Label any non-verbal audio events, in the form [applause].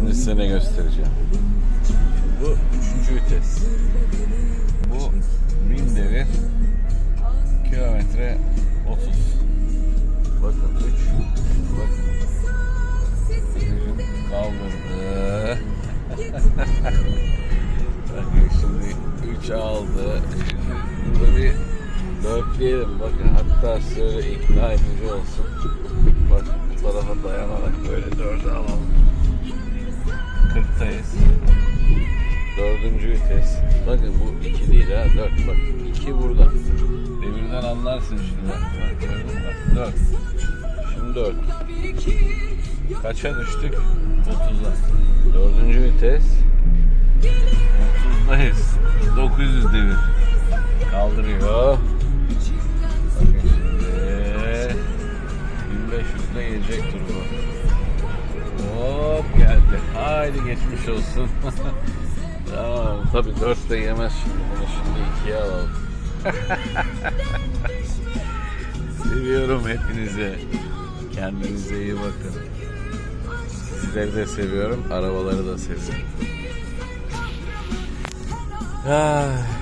Şimdi size ne göstereceğim. Bu üçüncü vites. Bu bin devir. Kilometre 30. Bakın 3. Bakın. Bagajım kaldırdı. [laughs] Bakın şimdi 3 aldı. Burada bir dörtleyelim. Bakın hatta size öyle ikna edici olsun. Bak bu tarafa dayanarak böyle dörde alalım. Dördüncü vites. Bakın bu iki değil ha dört. Bak iki burada. Demirden anlarsın şimdi. Bak, dört. Şimdi dört. Kaça düştük? 30'a. Dördüncü vites. 30'dayız. 900 devir. Kaldırıyor. Bakın şimdi. 1500 ile gelecek turbo. Hop geldi. Haydi geçmiş olsun. [laughs] tamam tabi 4 de yemez şimdi. Bunu şimdi 2'ye alalım. [laughs] Seviyorum hepinizi. Kendinize iyi bakın. Sizleri de seviyorum. Arabaları da seviyorum. Ah.